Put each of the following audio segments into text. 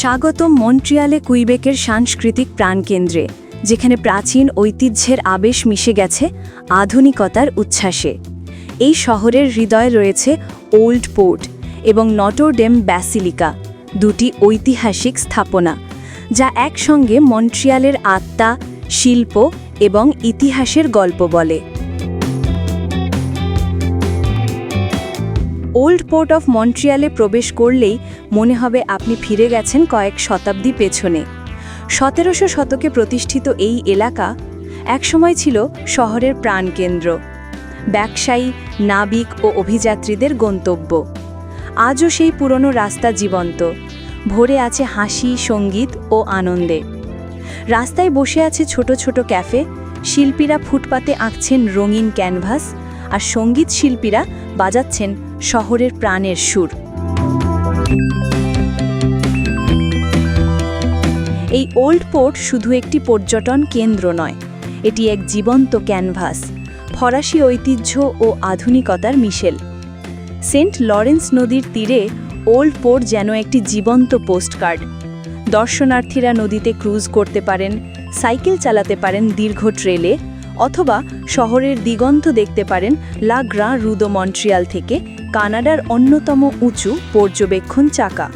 স্বাগতম মন্ট্রিয়ালে কুইবেকের সাংস্কৃতিক প্রাণকেন্দ্রে, যেখানে প্রাচীন ঐতিহ্যের আবেশ মিশে গেছে আধুনিকতার উচ্ছ্বাসে। এই শহরের হৃদয়ে রয়েছে ওল্ড পোর্ট এবং নটরডেম ব্যাসিলিকা, দুটি ঐতিহাসিক স্থাপনা, যা একসঙ্গে মন্ট্রিয়ালের আত্মা, শিল্প এবং ইতিহাসের গল্প বলে। ওল্ড পোর্ট অফ মন্ট্রিয়ালে প্রবেশ করলেই মনে হবে আপনি ফিরে গেছেন কয়েক শতাব্দী পেছনে। সতেরোশো শতকে প্রতিষ্ঠিত এই এলাকা একসময় ছিল শহরের প্রাণকেন্দ্র। ব্যবসায়ী, নাবিক ও অভিযাত্রীদের গন্তব্য। আজও সেই পুরনো রাস্তা জীবন্ত। ভরে আছে হাসি, সংগীত ও আনন্দে। রাস্তায় বসে আছে ছোট ছোট ক্যাফে। শিল্পীরা ফুটপাতে আঁকছেন রঙিন ক্যানভাস আর সংগীত শিল্পীরা বাজাচ্ছেন শহরের প্রাণের সুর। এই ওল্ড পোর্ট শুধু একটি পর্যটন কেন্দ্র নয়, এটি এক জীবন্ত ক্যানভাস, ফরাসি ঐতিহ্য ও আধুনিকতার মিশেল। সেন্ট লরেন্স নদীর তীরে ওল্ড পোর্ট যেন একটি জীবন্ত পোস্টকার্ড। দর্শনার্থীরা নদীতে ক্রুজ করতে পারেন, সাইকেল চালাতে পারেন দীর্ঘ ট্রেলে অথবা শহরের দিগন্ত দেখতে পারেন লাগ্রা রুদো মন্ট্রিয়াল থেকে কানাডার অন্যতম উঁচু পর্যবেক্ষণ চাকা।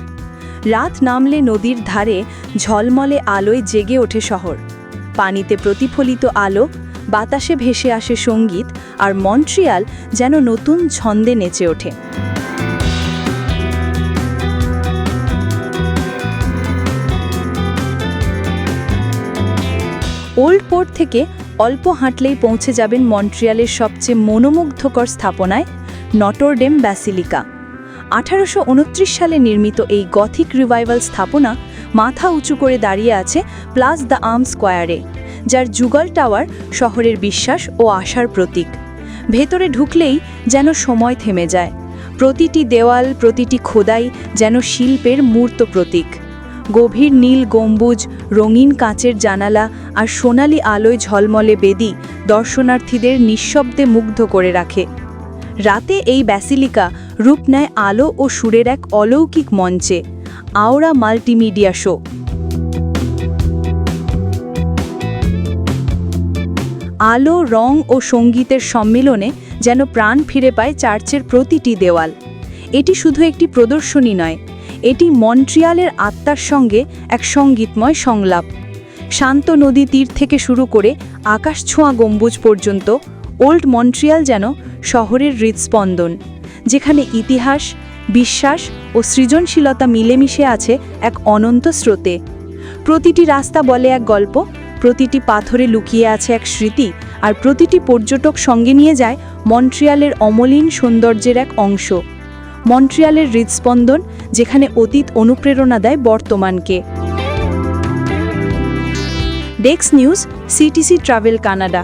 রাত নামলে নদীর ধারে ঝলমলে আলোয় জেগে ওঠে শহর। পানিতে প্রতিফলিত আলো, বাতাসে ভেসে আসে সংগীত আর মন্ট্রিয়াল যেন নতুন ছন্দে নেচে ওঠে। ওল্ড পোর্ট থেকে অল্প হাঁটলেই পৌঁছে যাবেন মন্ট্রিয়ালের সবচেয়ে মনোমুগ্ধকর স্থাপনায় নটরডেম ব্যাসিলিকা। আঠারোশো উনত্রিশ সালে নির্মিত এই গথিক রিভাইভাল স্থাপনা মাথা উঁচু করে দাঁড়িয়ে আছে প্লাস দ্য আর্ম স্কোয়ারে, যার যুগল টাওয়ার শহরের বিশ্বাস ও আশার প্রতীক। ভেতরে ঢুকলেই যেন সময় থেমে যায়। প্রতিটি দেওয়াল, প্রতিটি খোদাই যেন শিল্পের মূর্ত প্রতীক। গভীর নীল গম্বুজ, রঙিন কাঁচের জানালা আর সোনালি আলোয় ঝলমলে বেদি দর্শনার্থীদের নিঃশব্দে মুগ্ধ করে রাখে। রাতে এই ব্যাসিলিকা রূপ নেয় আলো ও সুরের এক অলৌকিক মঞ্চে। Aura multimedia show. আলো, রং ও সঙ্গীতের সম্মিলনে যেন প্রাণ ফিরে পায় চার্চের প্রতিটি দেওয়াল। এটি শুধু একটি প্রদর্শনী নয় এটি মন্ট্রিয়ালের আত্মার সঙ্গে এক সঙ্গীতময় সংলাপ। শান্ত নদী তীর থেকে শুরু করে আকাশ ছোঁয়া গম্বুজ পর্যন্ত ওল্ড মন্ট্রিয়াল যেন শহরের হৃদস্পন্দন, যেখানে ইতিহাস, বিশ্বাস ও সৃজনশীলতা মিলেমিশে আছে এক অনন্ত স্রোতে। প্রতিটি রাস্তা বলে এক গল্প, প্রতিটি পাথরে লুকিয়ে আছে এক স্মৃতি, আর প্রতিটি পর্যটক সঙ্গে নিয়ে যায় মন্ট্রিয়ালের অমলিন সৌন্দর্যের এক অংশ। মন্ট্রিয়ালের হৃদস্পন্দন যেখানে অতীত অনুপ্রেরণা দেয় বর্তমানকে। ডেক্স নিউজ সিটিসি ট্রাভেল কানাডা।